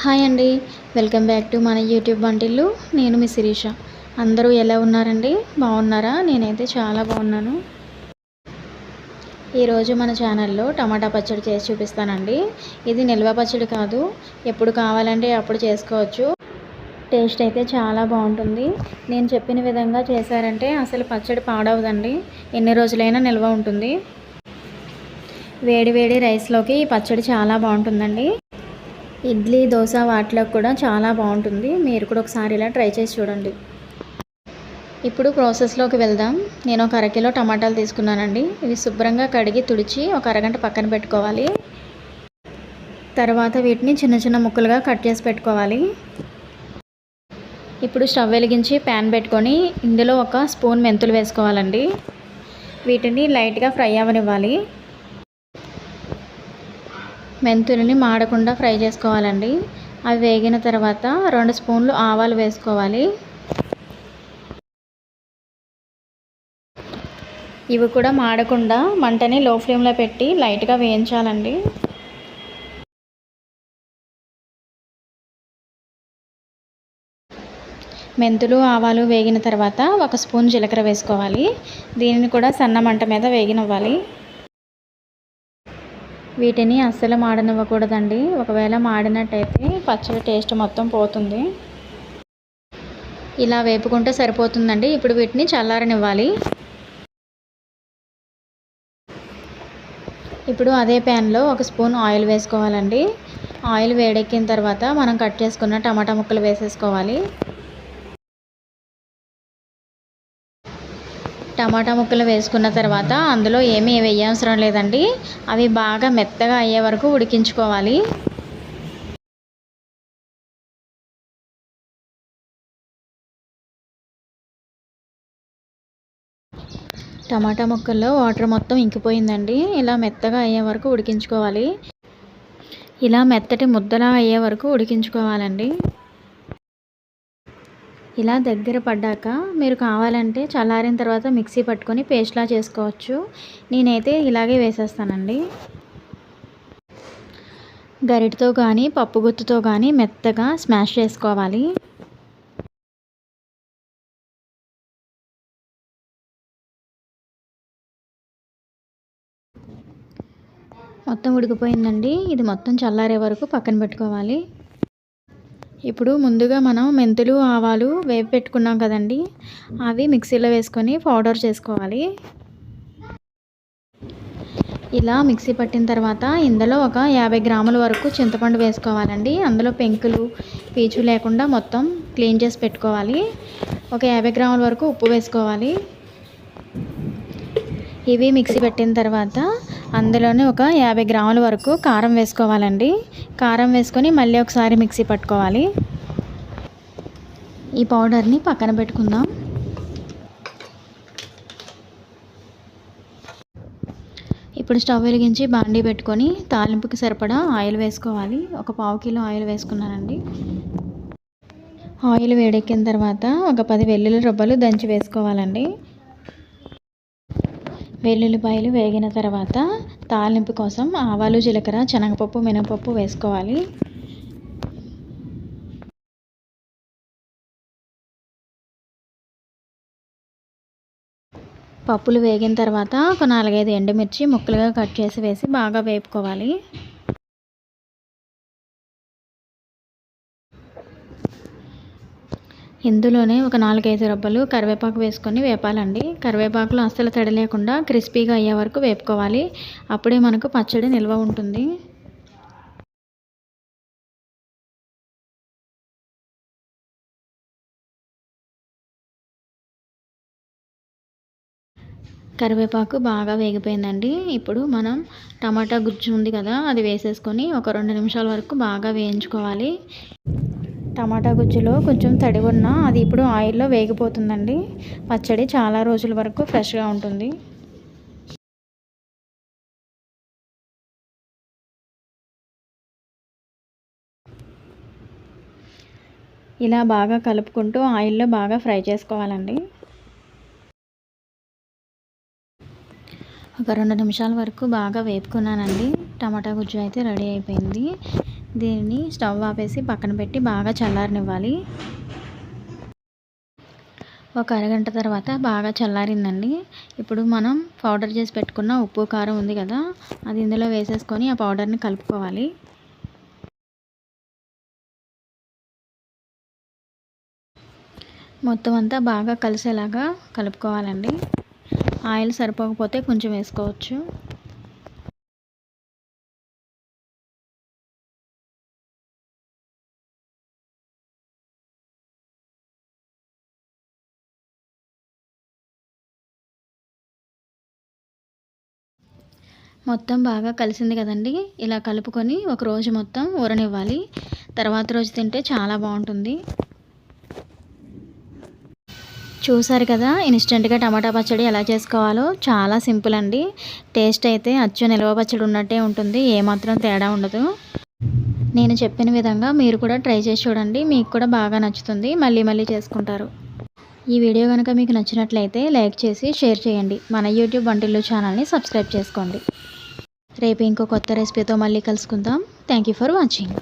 Hi అండి. Welcome back to మన YouTube వంటిల్లు. నేను మీ శిరీష. అందరూ ఎలా ఉన్నారండి? బాగున్నారా? నేనైతే చాలా బాగున్నాను. ఈరోజు మన ఛానల్లో టమాటా పచ్చడి చేసి చూపిస్తానండి. ఇది నిల్వ పచ్చడి కాదు. ఎప్పుడు కావాలంటే అప్పుడు చేసుకోవచ్చు. టేస్ట్ అయితే చాలా బాగుంటుంది. నేను చెప్పిన విధంగా చేశారంటే అసలు పచ్చడి పాడవదండి. ఎన్ని రోజులైనా నిల్వ ఉంటుంది. వేడి వేడి రైస్లోకి ఈ పచ్చడి చాలా బాగుంటుందండి. ఇడ్లీ దోశ వాటిలో కూడా చాలా బాగుంటుంది. మీరు కూడా ఒకసారి ఇలా ట్రై చేసి చూడండి. ఇప్పుడు ప్రాసెస్లోకి వెళ్దాం. నేను ఒక అరకిలో టమాటాలు తీసుకున్నానండి. ఇవి శుభ్రంగా కడిగి తుడిచి ఒక అరగంట పక్కన పెట్టుకోవాలి. తర్వాత వీటిని చిన్న చిన్న ముక్కలుగా కట్ చేసి పెట్టుకోవాలి. ఇప్పుడు స్టవ్ వెలిగించి ప్యాన్ పెట్టుకొని ఇందులో ఒక స్పూన్ మెంతులు వేసుకోవాలండి. వీటిని లైట్గా ఫ్రై అవ్వనివ్వాలి. మెంతులని మాడకుండా ఫ్రై చేసుకోవాలండి. అవి వేగిన తర్వాత రెండు స్పూన్లు ఆవాలు వేసుకోవాలి. ఇవి కూడా మాడకుండా మంటని లో ఫ్లేమ్లో పెట్టి లైట్గా వేయించాలండి. మెంతులు ఆవాలు వేగిన తర్వాత ఒక స్పూన్ జీలకర్ర వేసుకోవాలి. దీనిని కూడా సన్న మంట మీద వేగినవ్వాలి. వీటిని అస్సలు మాడనివ్వకూడదండి. ఒకవేళ మాడినట్టయితే పచ్చడి టేస్ట్ మొత్తం పోతుంది. ఇలా వేపుకుంటే సరిపోతుందండి. ఇప్పుడు వీటిని చల్లారనివ్వాలి. ఇప్పుడు అదే ప్యాన్లో ఒక స్పూన్ ఆయిల్ వేసుకోవాలండి. ఆయిల్ వేడెక్కిన తర్వాత మనం కట్ చేసుకున్న టమాటా ముక్కలు వేసేసుకోవాలి. టమాటా ముక్కలు వేసుకున్న తర్వాత అందులో ఏమీ వేయవసరం లేదండి. అవి బాగా మెత్తగా అయ్యే వరకు ఉడికించుకోవాలి. టమాటా ముక్కల్లో వాటర్ మొత్తం ఇంకిపోయిందండి. ఇలా మెత్తగా అయ్యే వరకు ఉడికించుకోవాలి. ఇలా మెత్తటి ముద్దలా అయ్యే వరకు ఉడికించుకోవాలండి. ఇలా దగ్గర పడ్డాక మీరు కావాలంటే చల్లారిన తర్వాత మిక్సీ పట్టుకొని పేస్ట్లా చేసుకోవచ్చు. నేనైతే ఇలాగే వేసేస్తానండి. గరిటతో కానీ పప్పు గుత్తుతో కానీ మెత్తగా స్మాష్ చేసుకోవాలి. మొత్తం ఉడికిపోయిందండి. ఇది మొత్తం చల్లారే వరకు పక్కన పెట్టుకోవాలి. ఇప్పుడు ముందుగా మనం మెంతులు ఆవాలు వేపి పెట్టుకున్నాం కదండి. అవి మిక్సీలో వేసుకొని పౌడర్ చేసుకోవాలి. ఇలా మిక్సీ పట్టిన తర్వాత ఇందులో ఒక యాభై గ్రాముల వరకు చింతపండు వేసుకోవాలండి. అందులో పెంకులు పీచు లేకుండా మొత్తం క్లీన్ చేసి పెట్టుకోవాలి. ఒక యాభై గ్రాముల వరకు ఉప్పు వేసుకోవాలి. ఇవి మిక్సీ పెట్టిన తర్వాత అందులోనే ఒక యాభై గ్రాముల వరకు కారం వేసుకోవాలండి. కారం వేసుకొని మళ్ళీ ఒకసారి మిక్సీ పట్టుకోవాలి. ఈ పౌడర్ని పక్కన పెట్టుకుందాం. ఇప్పుడు స్టవ్ వెలిగించి బాండీ పెట్టుకొని తాలింపుకి సరిపడా ఆయిల్ వేసుకోవాలి. ఒక పావు కిలో ఆయిల్ వేసుకున్నానండి. ఆయిల్ వేడెక్కిన తర్వాత ఒక పది వెల్లుల్లి రొబ్బలు దంచి వేసుకోవాలండి. వెల్లుల్లిపాయలు వేగిన తర్వాత తాలింపు కోసం ఆవాలు జీలకర్ర శనగపప్పు మినపప్పు వేసుకోవాలి. పప్పులు వేగిన తర్వాత ఒక నాలుగైదు ఎండుమిర్చి ముక్కలుగా కట్ చేసి వేసి బాగా వేపుకోవాలి. ఇందులోనే ఒక నాలుగైదు రబ్బలు కరివేపాకు వేసుకొని వేపాలండి. కరివేపాకులు అస్సలు తడి లేకుండా క్రిస్పీగా అయ్యే వరకు వేపుకోవాలి. అప్పుడే మనకు పచ్చడి నిల్వ ఉంటుంది. కరివేపాకు బాగా వేగిపోయిందండి. ఇప్పుడు మనం టమాటా గుజ్జు ఉంది కదా అది వేసేసుకొని ఒక రెండు నిమిషాల వరకు బాగా వేయించుకోవాలి. టమాటా గుజ్జులో కొంచెం తడి ఉన్నా అది ఇప్పుడు ఆయిల్లో వేగిపోతుందండి. పచ్చడి చాలా రోజుల వరకు ఫ్రెష్గా ఉంటుంది. ఇలా బాగా కలుపుకుంటూ ఆయిల్లో బాగా ఫ్రై చేసుకోవాలండి. ఒక రెండు నిమిషాల వరకు బాగా వేపుకున్నానండి. టమాటా గుజ్జు అయితే రెడీ అయిపోయింది. దీన్ని స్టవ్ ఆపేసి పక్కన పెట్టి బాగా చల్లారనివ్వాలి. ఒక అరగంట తర్వాత బాగా చల్లారిందండి. ఇప్పుడు మనం పౌడర్ చేసి పెట్టుకున్న ఉప్పు కారం ఉంది కదా అది ఇందులో వేసేసుకొని ఆ పౌడర్ని కలుపుకోవాలి. మొత్తం అంతా బాగా కలిసేలాగా కలుపుకోవాలండి. ఆయిల్ సరిపోకపోతే కొంచెం వేసుకోవచ్చు. మొత్తం బాగా కలిసింది కదండి. ఇలా కలుపుకొని ఒక రోజు మొత్తం ఊరనివ్వాలి. తర్వాత రోజు తింటే చాలా బాగుంటుంది. చూసారు కదా ఇన్స్టెంట్గా టమాటా పచ్చడి ఎలా చేసుకోవాలో చాలా సింపుల్ అండి. టేస్ట్ అయితే అచ్చు నిల్వ పచ్చడి ఉన్నట్టే ఉంటుంది ఏమాత్రం తేడా ఉండదు. నేను చెప్పిన విధంగా మీరు కూడా ట్రై చేసి చూడండి మీకు కూడా బాగా నచ్చుతుంది మళ్ళీ మళ్ళీ చేసుకుంటారు. ఈ వీడియో కనుక మీకు నచ్చినట్లయితే లైక్ చేసి షేర్ చేయండి. మన యూట్యూబ్ వంటిల్లు ఛానల్ని సబ్స్క్రైబ్ చేసుకోండి. రేపు ఇంకో కొత్త రెసిపీతో మళ్ళీ కలుసుకుందాం. Thank you for watching.